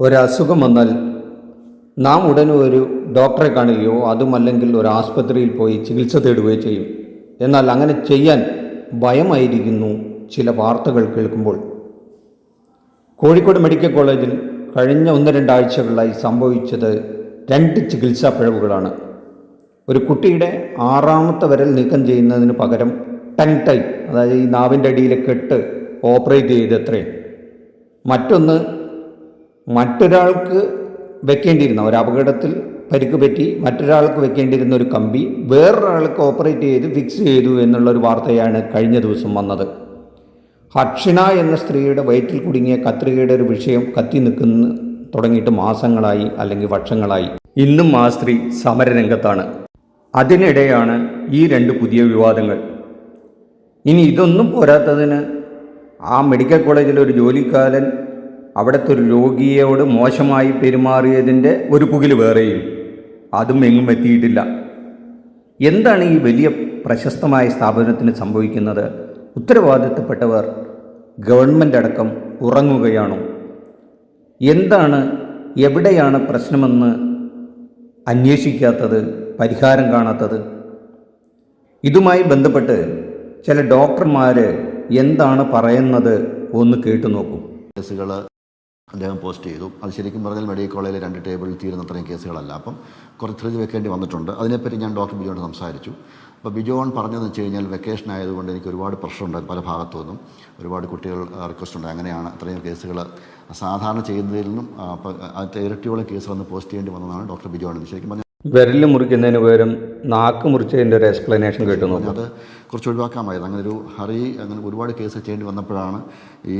ഒരസുഖം വന്നാൽ നാം ഉടനെ ഒരു ഡോക്ടറെ കാണുകയോ അതുമല്ലെങ്കിൽ ഒരു ആസ്പത്രിയിൽ പോയി ചികിത്സ തേടുകയോ ചെയ്യും. എന്നാൽ അങ്ങനെ ചെയ്യാൻ ഭയമായിരിക്കുന്നു ചില വാർത്തകൾ കേൾക്കുമ്പോൾ. കോഴിക്കോട് മെഡിക്കൽ കോളേജിൽ കഴിഞ്ഞ ഒന്ന് രണ്ടാഴ്ചകളായി സംഭവിച്ചത് രണ്ട് ചികിത്സാ പിഴവുകളാണ്. ഒരു കുട്ടിയുടെ ആറാമത്തെ വിരൽ നീക്കം ചെയ്യുന്നതിന് പകരം ടങ് ടൈ അതായത് ഈ നാവിന്റെ അടിയിലെ കെട്ട് ഓപ്പറേറ്റ് ചെയ്തത്രേ. മറ്റൊന്ന് മറ്റൊരാൾക്ക് വെക്കേണ്ടിയിരുന്ന ഒരു അപകടത്തിൽ പരിക്ക് പറ്റി മറ്റൊരാൾക്ക് വെക്കേണ്ടിയിരുന്ന ഒരു കമ്പി വേറൊരാൾക്ക് ഓപ്പറേറ്റ് ചെയ്ത് ഫിക്സ് ചെയ്തു എന്നുള്ളൊരു വാർത്തയാണ് കഴിഞ്ഞ ദിവസം വന്നത്. ഹക്ഷിണ എന്ന സ്ത്രീയുടെ വയറ്റിൽ കുടുങ്ങിയ കത്രികയുടെ ഒരു വിഷയം കത്തി നിൽക്കുന്ന തുടങ്ങിയിട്ട് മാസങ്ങളായി അല്ലെങ്കിൽ വർഷങ്ങളായി. ഇന്നും ആ സ്ത്രീ സമരരംഗത്താണ്. അതിനിടെയാണ് ഈ രണ്ട് പുതിയ വിവാദങ്ങൾ. ഇനി ഇതൊന്നും പോരാത്തതിന് ആ മെഡിക്കൽ കോളേജിലെ ഒരു ജോലിക്കാരൻ അവിടുത്തെ ഒരു രോഗിയോട് മോശമായി പെരുമാറിയതിന്റെ ഒരു പുകിൽ വേറെയും. അതും എങ്ങും എത്തിയിട്ടില്ല. എന്താണ് ഈ വലിയ പ്രശസ്തമായ സ്ഥാപനത്തിന് സംഭവിക്കുന്നത്? ഉത്തരവാദിത്തപ്പെട്ടവർ ഗവൺമെന്റ് അടക്കം ഉറങ്ങുകയാണോ? എന്താണ് എവിടെയാണ് പ്രശ്നമെന്ന് അന്വേഷിക്കാത്തത് പരിഹാരം കാണാത്തത്? ഇതുമായി ബന്ധപ്പെട്ട് ചില ഡോക്ടർമാർ എന്താണ് പറയുന്നത് ഒന്ന് കേട്ടു നോക്കൂ. കേസുകൾ അദ്ദേഹം പോസ്റ്റ് ചെയ്തു. അത് ശരിക്കും പറഞ്ഞാൽ മെഡിക്കൽ കോളേജിൽ രണ്ട് ടേബിളിൽ തീരുന്ന അത്രയും കേസുകളല്ല. അപ്പം കുറച്ച് ധൃതി വെക്കേണ്ടി വന്നിട്ടുണ്ട്. അതിനെപ്പറ്റി ഞാൻ ഡോക്ടർ ബിജോൺ സംസാരിച്ചു. അപ്പോൾ ബിജോൺ പറഞ്ഞതെന്ന് വെച്ച് കഴിഞ്ഞാൽ വെക്കേഷൻ ആയതുകൊണ്ട് എനിക്ക് ഒരുപാട് പ്രശ്നമുണ്ട് പല ഭാഗത്തു നിന്നും ഒരുപാട് കുട്ടികൾ റിക്വസ്റ്റ് ഉണ്ട്. അങ്ങനെയാണ് അത്രയും കേസുകൾ സാധാരണ ചെയ്യുന്നതിൽ നിന്നും ഇരട്ടിയോളം കേസുകളൊന്ന് പോസ്റ്റ് ചെയ്യേണ്ടി വന്നതാണ് ഡോക്ടർ ബിജോൺ ശരിക്കും വിരൽ മുറിക്കുന്നതിന് പകരം നാക്ക് മുറിച്ചതിന്റെ ഒരു എക്സ്പ്ലനേഷൻ കേട്ടു അത് കുറച്ച് ഒഴിവാക്കാമായിരുന്നു അങ്ങനെ ഒരു ഹറി അങ്ങനെ ഒരുപാട് കേസ് ചെയ്യേണ്ടി വന്നപ്പോഴാണ് ഈ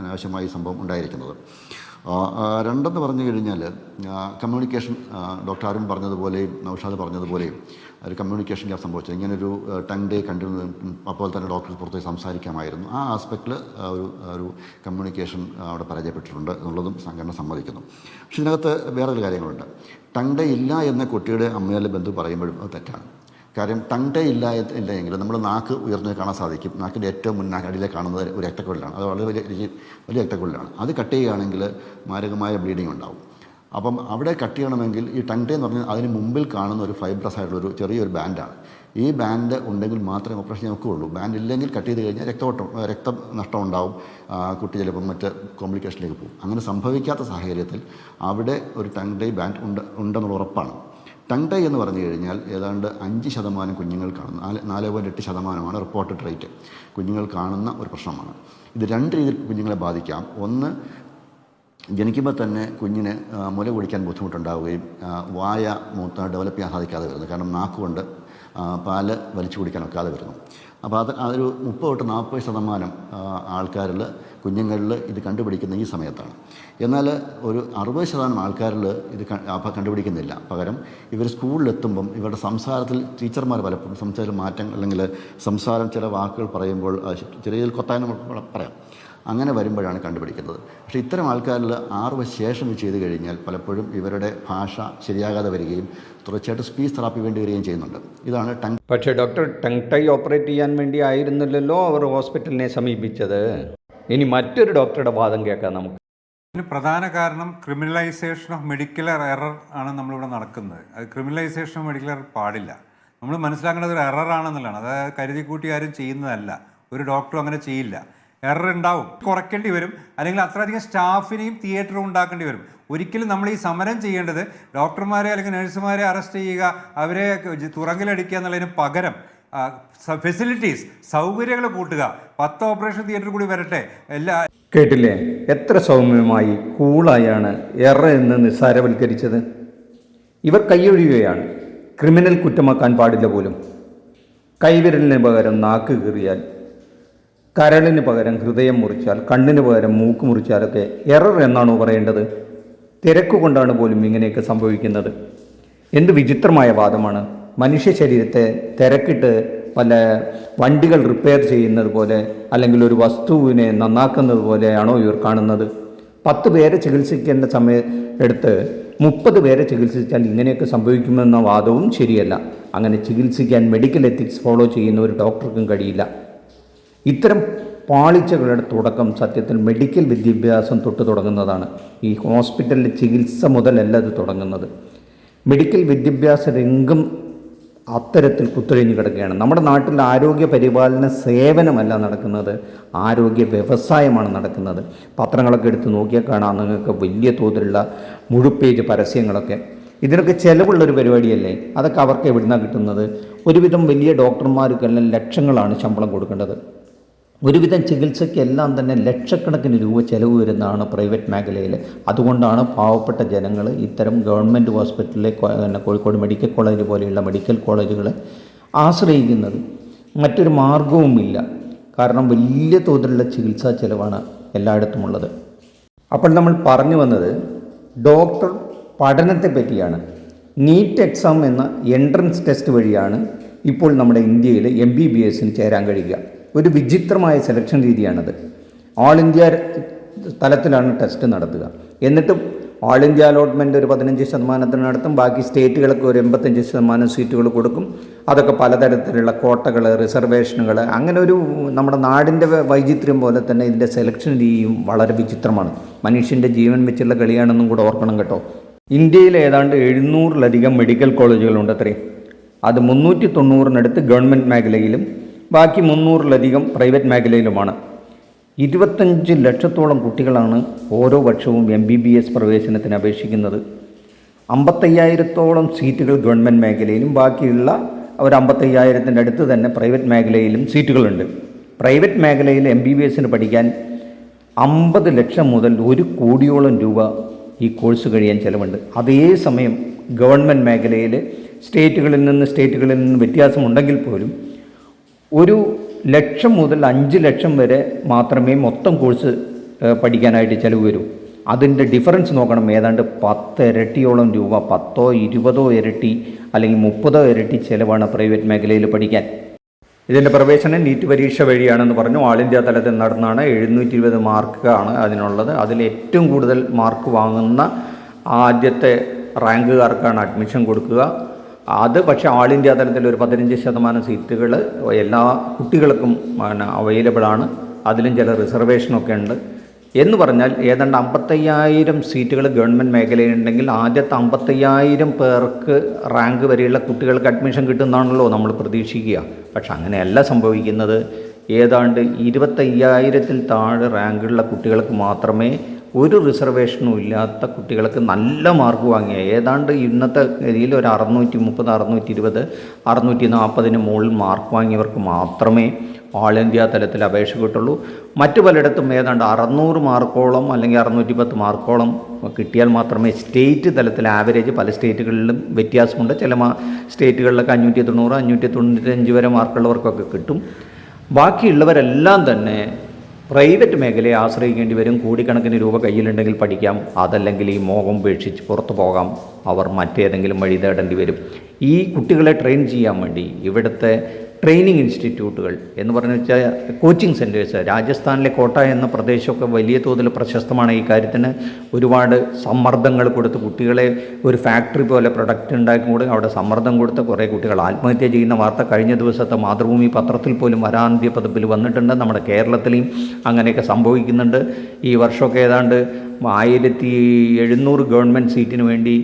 അനാവശ്യമായ സംഭവം ഉണ്ടായിരിക്കുന്നത്. രണ്ടെന്ന് പറഞ്ഞു കഴിഞ്ഞാൽ കമ്മ്യൂണിക്കേഷൻ ഡോക്ടർ അരുൺ പറഞ്ഞതുപോലെയും നൌഷാദ് പറഞ്ഞതുപോലെയും ഒരു കമ്മ്യൂണിക്കേഷൻ ഗ്യാപ്പ് സംഭവിച്ചത് ഇങ്ങനൊരു ടങ് ഡേ കണ്ടിരുന്നു അപ്പോൾ തന്നെ ഡോക്ടർ പുറത്തേക്ക് സംസാരിക്കാമായിരുന്നു. ആ ആസ്പെക്റ്റിൽ ഒരു ഒരു കമ്മ്യൂണിക്കേഷൻ അവിടെ പരാജയപ്പെട്ടിട്ടുണ്ട് എന്നുള്ളതും സംഘടന സമ്മതിക്കുന്നു. പക്ഷെ ഇതിനകത്ത് വേറൊരു കാര്യങ്ങളുണ്ട്. ടങ് ഡേ ഇല്ല എന്ന കുട്ടിയുടെ അമ്മയുടെ ബന്ധു പറയുമ്പോഴും അത് തെറ്റാണ്. കാര്യം ടങ് ടേ ഇല്ല ഇല്ലെങ്കിൽ നമ്മൾ നാക്ക് ഉയർന്നു കാണാൻ സാധിക്കും. നാക്കിന്റെ ഏറ്റവും മുൻ അടിയിലെ കാണുന്നത് ഒരു രക്തക്കുഴലാണ് അത് വളരെ വലിയ വലിയ രക്തക്കുഴലാണ് അത് കട്ട് ചെയ്യുകയാണെങ്കിൽ മാരകമായ ബ്ലീഡിങ് ഉണ്ടാവും. അപ്പം അവിടെ കട്ട് ചെയ്യണമെങ്കിൽ ഈ ടങ് ടേ എന്ന് പറഞ്ഞാൽ അതിന് മുമ്പിൽ കാണുന്ന ഒരു ഫൈബ്രസ് ആയിട്ടുള്ള ഒരു ചെറിയൊരു ബാൻഡാണ് ഈ ബാൻഡ് ഉണ്ടെങ്കിൽ മാത്രമേ ഓപ്പറേഷൻ നോക്കുകയുള്ളൂ ബാൻഡ് ഇല്ലെങ്കിൽ കട്ട് ചെയ്ത് കഴിഞ്ഞാൽ രക്തവട്ടം രക്തം നഷ്ടം ഉണ്ടാവും. കുട്ടി ചിലപ്പം മറ്റ് കോംപ്ലിക്കേഷനിലേക്ക് പോകും. അങ്ങനെ സംഭവിക്കാത്ത സാഹചര്യത്തിൽ അവിടെ ഒരു ടങ് ബാൻഡ് ഉണ്ട് ഉണ്ടെന്നുള്ള ഉറപ്പാണ്. ടങ് ടൈ എന്ന് പറഞ്ഞു കഴിഞ്ഞാൽ ഏതാണ്ട് അഞ്ച് ശതമാനം കുഞ്ഞുങ്ങൾ കാണുന്ന നാല് നാല് പോയിന്റ് എട്ട് ശതമാനമാണ് റിപ്പോർട്ടഡ് റേറ്റ് കുഞ്ഞുങ്ങൾ കാണുന്ന ഒരു പ്രശ്നമാണ്. ഇത് രണ്ട് രീതിയിൽ കുഞ്ഞുങ്ങളെ ബാധിക്കാം. ഒന്ന് ജനിക്കുമ്പോൾ തന്നെ കുഞ്ഞിന് മുല കുടിക്കാൻ ബുദ്ധിമുട്ടുണ്ടാവുകയും വായ മൂത്ത ഡെവലപ്പ് ചെയ്യാൻ സാധിക്കാതെ വരുന്നു. കാരണം നാക്കുകൊണ്ട് പാൽ വലിച്ചു കുടിക്കാൻ ഒക്കാതെ വരുന്നു. അപ്പോൾ അത് അതൊരു മുപ്പത് തൊട്ട് നാൽപ്പത് ശതമാനം ആൾക്കാരിൽ കുഞ്ഞുങ്ങളിൽ ഇത് കണ്ടുപിടിക്കുന്ന ഈ സമയത്താണ്. എന്നാൽ ഒരു അറുപത് ശതമാനം ആൾക്കാരിൽ ഇത് കണ്ടുപിടിക്കുന്നില്ല. പകരം ഇവർ സ്കൂളിലെത്തുമ്പം ഇവരുടെ സംസാരത്തിൽ ടീച്ചർമാർ പലപ്പോഴും സംസാര മാറ്റം അല്ലെങ്കിൽ സംസാരം ചില വാക്കുകൾ പറയുമ്പോൾ ചെറിയ കൊത്താനും പറയാം. അങ്ങനെ വരുമ്പോഴാണ് കണ്ടുപിടിക്കുന്നത്. പക്ഷേ ഇത്തരം ആൾക്കാരിൽ ആറ് വയസ്സ് ശേഷം ഇത് ചെയ്തു കഴിഞ്ഞാൽ പലപ്പോഴും ഇവരുടെ ഭാഷ ശരിയാകാതെ വരികയും തുടർച്ചയായിട്ട് സ്പീച്ച് തെറാപ്പി വേണ്ടി വരികയും ചെയ്യുന്നുണ്ട്. ഇതാണ് ടങ് പക്ഷേ ഡോക്ടർ ടങ് ടൈ ഓപ്പറേറ്റ് ചെയ്യാൻ വേണ്ടി ആയിരുന്നില്ലല്ലോ അവർ ഹോസ്പിറ്റലിനെ സമീപിച്ചത്. ഇനി മറ്റൊരു ഡോക്ടറുടെ വാദം കേൾക്കാം നമുക്ക്. ഇതിന് പ്രധാന കാരണം ക്രിമിനലൈസേഷൻ ഓഫ് മെഡിക്കൽ എറർ ആണ് നമ്മളിവിടെ നടക്കുന്നത്. അത് ക്രിമിനലൈസേഷൻ ഓഫ് മെഡിക്കൽ എറർ പാടില്ല. നമ്മൾ മനസ്സിലാക്കേണ്ടത് ഒരു എറർ ആണെന്നുള്ളതാണ്. അതായത് കരുതി കൂട്ടി ആരും ചെയ്യുന്നതല്ല. ഒരു ഡോക്ടറും അങ്ങനെ ചെയ്യില്ല. എറർ ഉണ്ടാവും. കുറയ്ക്കേണ്ടി വരും. അല്ലെങ്കിൽ അത്രയധികം സ്റ്റാഫിനെയും തിയേറ്ററും ഉണ്ടാക്കേണ്ടി വരും. ഒരിക്കലും നമ്മൾ ഈ സമരം ചെയ്യേണ്ടത് ഡോക്ടർമാരെ അല്ലെങ്കിൽ നഴ്സുമാരെ അറസ്റ്റ് ചെയ്യുക അവരെ തുറങ്കിലടിക്കുക എന്നുള്ളതിന് പകരം ഫെസിലിറ്റീസ് സൗകര്യങ്ങൾ കൂട്ടുക. പത്ത് ഓപ്പറേഷൻ തിയേറ്റർ കൂടി വരട്ടെ. എല്ലാ കേട്ടില്ലേ? എത്ര സൗമ്യമായി കൂളായാണ് എറ എന്ന് നിസ്സാരവൽക്കരിച്ചത്. ഇവർ കൈയൊഴിയുകയാണ്. ക്രിമിനൽ കുറ്റമാക്കാൻ പാടില്ല പോലും. കൈവിരലിന് പകരം നാക്ക് കീറിയാൽ കരളിന് പകരം ഹൃദയം മുറിച്ചാൽ കണ്ണിന് പകരം മൂക്ക് മുറിച്ചാലൊക്കെ എറർ എന്നാണോ പറയേണ്ടത്? തിരക്ക് കൊണ്ടാണ് പോലും ഇങ്ങനെയൊക്കെ സംഭവിക്കുന്നത്. എന്ത് വിചിത്രമായ വാദമാണ്. മനുഷ്യ ശരീരത്തെ തിരക്കിട്ട് പല വണ്ടികൾ റിപ്പയർ ചെയ്യുന്നത് പോലെ അല്ലെങ്കിൽ ഒരു വസ്തുവിനെ നന്നാക്കുന്നത് പോലെയാണോ ഇവർ കാണുന്നത്? പത്ത് പേരെ ചികിത്സിക്കേണ്ട സമയം എടുത്ത് മുപ്പത് പേരെ ചികിത്സിച്ചാൽ ഇങ്ങനെയൊക്കെ സംഭവിക്കുമെന്ന വാദവും ശരിയല്ല. അങ്ങനെ ചികിത്സിക്കാൻ മെഡിക്കൽ എത്തിക്സ് ഫോളോ ചെയ്യുന്ന ഒരു ഡോക്ടർക്കും കഴിയില്ല. ഇത്തരം പാളിച്ചകളുടെ തുടക്കം സത്യത്തിൽ മെഡിക്കൽ വിദ്യാഭ്യാസം തൊട്ട് തുടങ്ങുന്നതാണ്. ഈ ഹോസ്പിറ്റലിൽ ചികിത്സ മുതലല്ല അത് തുടങ്ങുന്നത്. മെഡിക്കൽ വിദ്യാഭ്യാസ രംഗം അത്തരത്തിൽ കുത്തൊഴിഞ്ഞു കിടക്കുകയാണ്. നമ്മുടെ നാട്ടിൽ ആരോഗ്യ പരിപാലന സേവനമല്ല നടക്കുന്നത് ആരോഗ്യ വ്യവസായമാണ് നടക്കുന്നത്. പത്രങ്ങളൊക്കെ എടുത്ത് നോക്കിയാൽ കാണാം നിങ്ങൾക്ക് വലിയ തോതിലുള്ള മുഴുപ്പേജ് പരസ്യങ്ങളൊക്കെ. ഇതിനൊക്കെ ചിലവുള്ളൊരു പരിപാടിയല്ലേ? അതൊക്കെ അവർക്ക് എവിടുന്നാണ് കിട്ടുന്നത്? ഒരുവിധം വലിയ ഡോക്ടർമാർക്കെല്ലാം ലക്ഷങ്ങളാണ് ശമ്പളം കൊടുക്കേണ്ടത്. ഒരുവിധം ചികിത്സയ്ക്കെല്ലാം തന്നെ ലക്ഷക്കണക്കിന് രൂപ ചിലവ് വരുന്നതാണ് പ്രൈവറ്റ് മേഖലയിൽ അതുകൊണ്ടാണ് പാവപ്പെട്ട ജനങ്ങൾ ഇത്തരം ഗവൺമെന്റ് ഹോസ്പിറ്റലിലെ കോഴിക്കോട് മെഡിക്കൽ കോളേജ് പോലെയുള്ള മെഡിക്കൽ കോളേജുകളെ ആശ്രയിക്കുന്നത് മറ്റൊരു മാർഗവുമില്ല. കാരണം വലിയ തോതിലുള്ള ചികിത്സാ ചെലവാണ് എല്ലായിടത്തുമുള്ളത്. അപ്പോൾ നമ്മൾ പറഞ്ഞു വന്നത് ഡോക്ടർ പഠനത്തെ പറ്റിയാണ് നീറ്റ് എക്സാം എന്ന എൻട്രൻസ് ടെസ്റ്റ് വഴിയാണ് ഇപ്പോൾ നമ്മുടെ ഇന്ത്യയിൽ എം ബി ബി എസിന് ചേരാൻ കഴിയുക. ഒരു വിചിത്രമായ സെലക്ഷൻ രീതിയാണത്. ഓൾ ഇന്ത്യ തലത്തിലാണ് ടെസ്റ്റ് നടത്തുക. എന്നിട്ട് ഓൾ ഇന്ത്യ അലോട്ട്മെന്റ് ഒരു പതിനഞ്ച് ശതമാനത്തിന് നടത്തും. ബാക്കി സ്റ്റേറ്റുകൾക്ക് ഒരു എൺപത്തഞ്ച് ശതമാനം സീറ്റുകൾ കൊടുക്കും. അതൊക്കെ പലതരത്തിലുള്ള കോട്ടകൾ റിസർവേഷനുകൾ അങ്ങനെ ഒരു നമ്മുടെ നാടിന്റെ വൈചിത്ര്യം പോലെ തന്നെ ഇതിന്റെ സെലക്ഷൻ രീതിയും വളരെ വിചിത്രമാണ്. മനുഷ്യന്റെ ജീവൻ വെച്ചുള്ള കളിയാണെന്നും കൂടെ ഓർക്കണം കേട്ടോ. ഇന്ത്യയിൽ ഏതാണ്ട് എഴുന്നൂറിലധികം മെഡിക്കൽ കോളേജുകളുണ്ട് അത്രയും അത് മുന്നൂറ്റി തൊണ്ണൂറിനടുത്ത് ഗവൺമെന്റ് മേഖലയിലും ബാക്കി മുന്നൂറിലധികം പ്രൈവറ്റ് മേഖലയിലുമാണ്. ഇരുപത്തഞ്ച് ലക്ഷത്തോളം കുട്ടികളാണ് ഓരോ വർഷവും എം ബി ബി എസ് പ്രവേശനത്തിന് അപേക്ഷിക്കുന്നത്. അമ്പത്തയ്യായിരത്തോളം സീറ്റുകൾ ഗവൺമെന്റ് മേഖലയിലും ബാക്കിയുള്ള ഒരു അമ്പത്തയ്യായിരത്തിന്റെ അടുത്ത് തന്നെ പ്രൈവറ്റ് മേഖലയിലും സീറ്റുകളുണ്ട്. പ്രൈവറ്റ് മേഖലയിൽ എം ബി ബി എസിന് പഠിക്കാൻ അമ്പത് ലക്ഷം മുതൽ ഒരു കോടിയോളം രൂപ ഈ കോഴ്സ് കഴിയാൻ ചിലവുണ്ട്. അതേസമയം ഗവൺമെന്റ് മേഖലയിൽ സ്റ്റേറ്റുകളിൽ നിന്ന് സ്റ്റേറ്റുകളിൽ നിന്ന് വ്യത്യാസമുണ്ടെങ്കിൽ പോലും ഒരു ലക്ഷം മുതൽ അഞ്ച് ലക്ഷം വരെ മാത്രമേ മൊത്തം കോഴ്സ് പഠിക്കാനായിട്ട് ചിലവ് വരൂ. അതിന്റെ ഡിഫറൻസ് നോക്കണം. ഏതാണ്ട് പത്ത് ഇരട്ടിയോളം രൂപ പത്തോ ഇരുപതോ ഇരട്ടി അല്ലെങ്കിൽ മുപ്പതോ ഇരട്ടി ചിലവാണ് പ്രൈവറ്റ് മേഖലയിൽ പഠിക്കാൻ. ഇതിന്റെ പ്രവേശനം നീറ്റ് പരീക്ഷ വഴിയാണെന്ന് പറഞ്ഞു. ഓൾ ഇന്ത്യ തലത്തിൽ നടന്നാണ്. എഴുന്നൂറ്റി ഇരുപത് മാർക്കാണ് അതിനുള്ളത്. അതിൽ ഏറ്റവും കൂടുതൽ മാർക്ക് വാങ്ങുന്ന ആദ്യത്തെ റാങ്കുകാർക്കാണ് അഡ്മിഷൻ കൊടുക്കുക. അത് പക്ഷേ ആൾ ഇന്ത്യ തലത്തിൽ ഒരു പതിനഞ്ച് ശതമാനം സീറ്റുകൾ എല്ലാ കുട്ടികൾക്കും അവൈലബിൾ ആണ്. അതിലും ചില റിസർവേഷനൊക്കെ ഉണ്ട്. എന്ന് പറഞ്ഞാൽ ഏതാണ്ട് അമ്പത്തയ്യായിരം സീറ്റുകൾ ഗവൺമെന്റ് മേഖലയിലുണ്ടെങ്കിൽ ആദ്യത്തെ അമ്പത്തയ്യായിരം പേർക്ക് റാങ്ക് വരെയുള്ള കുട്ടികൾക്ക് അഡ്മിഷൻ കിട്ടുന്നതാണല്ലോ നമ്മൾ പ്രതീക്ഷിക്കുക. പക്ഷെ അങ്ങനെയല്ല സംഭവിക്കുന്നത്. ഏതാണ്ട് ഇരുപത്തയ്യായിരത്തിൽ താഴെ റാങ്കുള്ള കുട്ടികൾക്ക് മാത്രമേ ഒരു റിസർവേഷനും ഇല്ലാത്ത കുട്ടികൾക്ക് നല്ല മാർക്ക് വാങ്ങിയ ഏതാണ്ട് ഇന്നത്തെ രീതിയിൽ ഒരു അറുന്നൂറ്റി മുപ്പത് അറുന്നൂറ്റി ഇരുപത് അറുന്നൂറ്റി നാൽപ്പതിന് മുകളിൽ മാർക്ക് വാങ്ങിയവർക്ക് മാത്രമേ ഓൾ ഇന്ത്യ തലത്തിൽ അപേക്ഷ കിട്ടുള്ളൂ. മറ്റു പലയിടത്തും ഏതാണ്ട് അറുന്നൂറ് മാർക്കോളം അല്ലെങ്കിൽ അറുന്നൂറ്റി പത്ത് മാർക്കോളം കിട്ടിയാൽ മാത്രമേ സ്റ്റേറ്റ് തലത്തിൽ ആവറേജ് പല സ്റ്റേറ്റുകളിലും വ്യത്യാസമുണ്ട്. ചില സ്റ്റേറ്റുകളിലൊക്കെ അഞ്ഞൂറ്റി തൊണ്ണൂറ് അഞ്ഞൂറ്റി തൊണ്ണൂറ്റഞ്ച് വരെ മാർക്കുള്ളവർക്കൊക്കെ കിട്ടും. ബാക്കിയുള്ളവരെല്ലാം തന്നെ പ്രൈവറ്റ് മേഖലയെ ആശ്രയിക്കേണ്ടി വരും കോടിക്കണക്കിന് രൂപ കയ്യിലുണ്ടെങ്കിൽ പഠിക്കാം. അതല്ലെങ്കിൽ ഈ മോഹം ഉപേക്ഷിച്ച് പുറത്തു പോകാം. അവർ മറ്റേതെങ്കിലും വഴി തേടേണ്ടി വരും. ഈ കുട്ടികളെ ട്രെയിൻ ചെയ്യാൻ വേണ്ടി ഇവിടുത്തെ ട്രെയിനിങ് ഇൻസ്റ്റിറ്റ്യൂട്ടുകൾ എന്ന് പറഞ്ഞു വെച്ചാൽ കോച്ചിങ് സെന്റേഴ്സ് രാജസ്ഥാനിലെ കോട്ട എന്ന പ്രദേശമൊക്കെ വലിയ തോതിൽ പ്രശസ്തമാണ് ഈ കാര്യത്തിന്. ഒരുപാട് സമ്മർദ്ദങ്ങൾ കൊടുത്ത് കുട്ടികളെ ഒരു ഫാക്ടറി പോലെ പ്രൊഡക്റ്റ് ഉണ്ടാക്കി കൂടെ അവിടെ സമ്മർദ്ദം കൊടുത്ത് കുറേ കുട്ടികൾ ആത്മഹത്യ ചെയ്യുന്ന വാർത്ത കഴിഞ്ഞ ദിവസത്തെ മാതൃഭൂമി പത്രത്തിൽ പോലും വരാന്ത്യ പതിപ്പിൽ വന്നിട്ടുണ്ട്. നമ്മുടെ കേരളത്തിലെയും അങ്ങനെയൊക്കെ സംഭവിക്കുന്നുണ്ട്. ഈ വർഷമൊക്കെ ഏതാണ്ട് ആയിരത്തി എഴുന്നൂറ് ഗവൺമെന്റ് സീറ്റിന് വേണ്ടി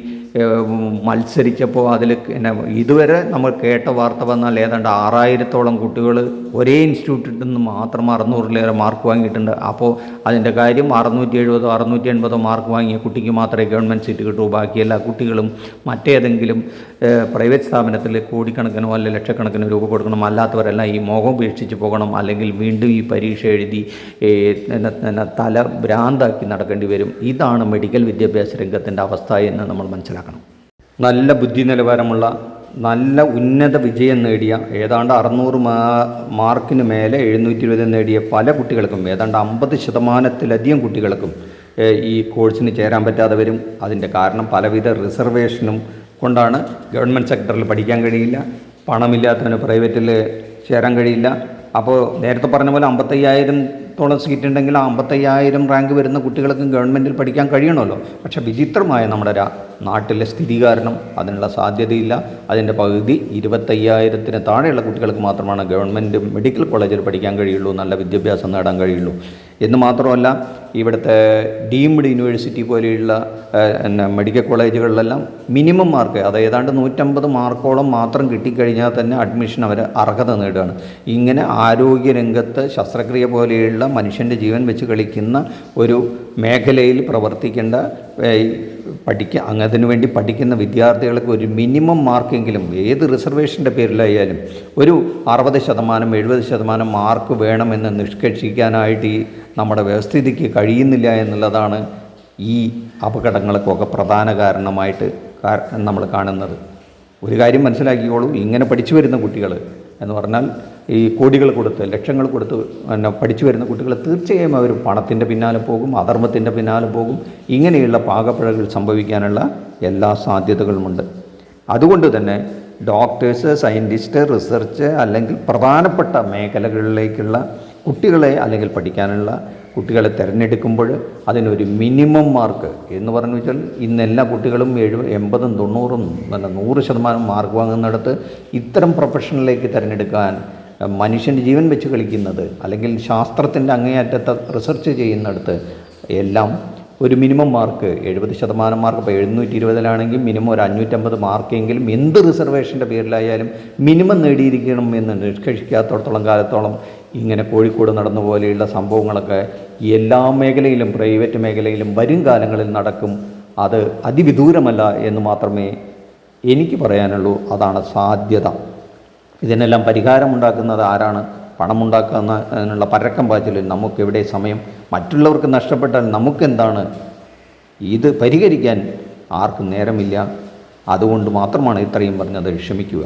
മത്സരിച്ചപ്പോൾ അതിൽ പിന്നെ ഇതുവരെ നമ്മൾ കേട്ട വാർത്ത വന്നാൽ ഏതാണ്ട് ആറായിരത്തോളം കുട്ടികൾ ഒരേ ഇൻസ്റ്റിറ്റ്യൂട്ടിൽ നിന്ന് മാത്രം അറുന്നൂറിലേറെ മാർക്ക് വാങ്ങിയിട്ടുണ്ട്. അപ്പോൾ അതിന്റെ കാര്യം അറുന്നൂറ്റി എഴുപതോ അറുന്നൂറ്റി എൺപതോ മാർക്ക് വാങ്ങിയ കുട്ടിക്ക് മാത്രമേ ഗവൺമെന്റ് സീറ്റ് കിട്ടൂ. ബാക്കി എല്ലാ കുട്ടികളും മറ്റേതെങ്കിലും പ്രൈവറ്റ് സ്ഥാപനത്തിൽ കോടിക്കണക്കിനോ അല്ലെ ലക്ഷക്കണക്കിനോ രൂപ കൊടുക്കണം. അല്ലാത്തവരെല്ലാം ഈ മോഹം ഉപേക്ഷിച്ച് പോകണം. അല്ലെങ്കിൽ വീണ്ടും ഈ പരീക്ഷ എഴുതി തല ഭ്രാന്താക്കി നടക്കേണ്ടി വരും. ഇതാണ് മെഡിക്കൽ വിദ്യാഭ്യാസ രംഗത്തിന്റെ അവസ്ഥ എന്ന് നമ്മൾ മനസ്സിലാക്കണം. നല്ല ബുദ്ധി നിലവാരമുള്ള നല്ല ഉന്നത വിജയം നേടിയ ഏതാണ്ട് അറുന്നൂറ് മാ മാർക്കിന് മേലെ എഴുന്നൂറ്റി ഇരുപത് നേടിയ പല കുട്ടികൾക്കും ഏതാണ്ട് അമ്പത് ശതമാനത്തിലധികം കുട്ടികൾക്കും ഈ കോഴ്സിന് ചേരാൻ പറ്റാതെ വരും. അതിന്റെ കാരണം പലവിധ റിസർവേഷനും കൊണ്ടാണ് ഗവൺമെന്റ് സെക്ടറിൽ പഠിക്കാൻ കഴിയില്ല. പണമില്ലാത്തവന് പ്രൈവറ്റിൽ ചേരാൻ കഴിയില്ല. അപ്പോൾ നേരത്തെ പറഞ്ഞ പോലെ അമ്പത്തയ്യായിരം ത്തോളം സീറ്റ് ഉണ്ടെങ്കിൽ ആ അമ്പത്തയ്യായിരം റാങ്ക് വരുന്ന കുട്ടികൾക്കും ഗവൺമെന്റിൽ പഠിക്കാൻ കഴിയണമല്ലോ. പക്ഷേ വിചിത്രമായ നമ്മുടെ നാട്ടിലെ സ്ഥിതി കാരണം അതിനുള്ള സാധ്യതയില്ല. അതിന്റെ പകുതി ഇരുപത്തയ്യായിരത്തിന് താഴെയുള്ള കുട്ടികൾക്ക് മാത്രമാണ് ഗവൺമെന്റ് മെഡിക്കൽ കോളേജിൽ പഠിക്കാൻ കഴിയുള്ളൂ നല്ല വിദ്യാഭ്യാസം നേടാൻ കഴിയുള്ളൂ. എന്ന് മാത്രമല്ല ഇവിടുത്തെ ഡീംഡ് യൂണിവേഴ്സിറ്റി പോലെയുള്ള മെഡിക്കൽ കോളേജുകളിലെല്ലാം മിനിമം മാർക്ക് അത് ഏതാണ്ട് നൂറ്റമ്പത് മാർക്കോളം മാത്രം കിട്ടിക്കഴിഞ്ഞാൽ തന്നെ അഡ്മിഷൻ അവർ അർഹത നേടുകയാണ്. ഇങ്ങനെ ആരോഗ്യരംഗത്ത് ശസ്ത്രക്രിയ പോലെയുള്ള മനുഷ്യന്റെ ജീവൻ വെച്ച് കളിക്കുന്ന ഒരു മേഖലയിൽ പ്രവർത്തിക്കേണ്ട പഠിക്കുക അങ്ങതിനു വേണ്ടി പഠിക്കുന്ന വിദ്യാർത്ഥികൾക്ക് ഒരു മിനിമം മാർക്കെങ്കിലും ഏത് റിസർവേഷന്റെ പേരിലായാലും ഒരു അറുപത് ശതമാനം എഴുപത് ശതമാനം മാർക്ക് വേണമെന്ന് നിഷ്കർഷിക്കാനായിട്ട് ഈ നമ്മുടെ വ്യവസ്ഥിതിക്ക് കഴിയുന്നില്ല എന്നുള്ളതാണ് ഈ അപകടങ്ങൾക്കൊക്കെ പ്രധാന കാരണമായിട്ട് നമ്മൾ കാണുന്നത്. ഒരു കാര്യം മനസ്സിലാക്കിക്കോളൂ ഇങ്ങനെ പഠിച്ചു വരുന്ന കുട്ടികൾ എന്ന് പറഞ്ഞാൽ ഈ കോടികൾ കൊടുത്ത് ലക്ഷങ്ങൾ കൊടുത്ത് പിന്നെ പഠിച്ചു വരുന്ന കുട്ടികൾ തീർച്ചയായും അവർ പണത്തിന്റെ പിന്നാലെ പോകും അധർമ്മത്തിന്റെ പിന്നാലെ പോകും. ഇങ്ങനെയുള്ള പാകപ്പിഴകൾ സംഭവിക്കാനുള്ള എല്ലാ സാധ്യതകളുമുണ്ട്. അതുകൊണ്ട് തന്നെ ഡോക്ടേഴ്സ് സയന്റിസ്റ്റ് റിസർച്ച് അല്ലെങ്കിൽ പ്രധാനപ്പെട്ട മേഖലകളിലേക്കുള്ള കുട്ടികളെ അല്ലെങ്കിൽ പഠിക്കാനുള്ള കുട്ടികളെ തിരഞ്ഞെടുക്കുമ്പോൾ അതിനൊരു മിനിമം മാർക്ക് എന്ന് പറഞ്ഞു വെച്ചാൽ ഇന്ന് എല്ലാ കുട്ടികളും എഴു എൺപതും തൊണ്ണൂറും പിന്നെ നൂറ് ശതമാനം മാർക്ക് വാങ്ങുന്നിടത്ത് ഇത്തരം പ്രൊഫഷനിലേക്ക് തിരഞ്ഞെടുക്കാൻ മനുഷ്യന്റെ ജീവൻ വെച്ച് കളിക്കുന്നത് അല്ലെങ്കിൽ ശാസ്ത്രത്തിന്റെ അങ്ങേയറ്റത്തെ റിസർച്ച് ചെയ്യുന്നിടത്ത് എല്ലാം ഒരു മിനിമം മാർക്ക് എഴുപത് ശതമാനം മാർക്ക് ഇപ്പോൾ എഴുന്നൂറ്റി ഇരുപതിലാണെങ്കിൽ മിനിമം ഒരു അഞ്ഞൂറ്റമ്പത് മാർക്കെങ്കിലും എന്ത് റിസർവേഷന്റെ പേരിലായാലും മിനിമം നേടിയിരിക്കണം എന്ന് നിഷ്കർഷിക്കാത്തടത്തോളം കാലത്തോളം ഇങ്ങനെ കോഴിക്കോട് നടന്ന പോലെയുള്ള സംഭവങ്ങളൊക്കെ എല്ലാ മേഖലയിലും പ്രൈവറ്റ് മേഖലയിലും വരും കാലങ്ങളിൽ നടക്കും. അത് അതിവിദൂരമല്ല എന്ന് മാത്രമേ എനിക്ക് പറയാനുള്ളൂ. അതാണ് സാധ്യത. ഇതിനെല്ലാം പരിഹാരമുണ്ടാക്കുന്നത് ആരാണ്? പണമുണ്ടാക്കുന്ന അതിനുള്ള പരക്കം പാച്ചിലിൽ നമുക്കെവിടെ സമയം? മറ്റുള്ളവർക്ക് നഷ്ടപ്പെട്ടാൽ നമുക്കെന്താണ്? ഇത് പരിഹരിക്കാൻ ആർക്കും നേരമില്ല. അതുകൊണ്ട് മാത്രമാണ് ഇത്രയും പറഞ്ഞത്. ക്ഷമിക്കുക.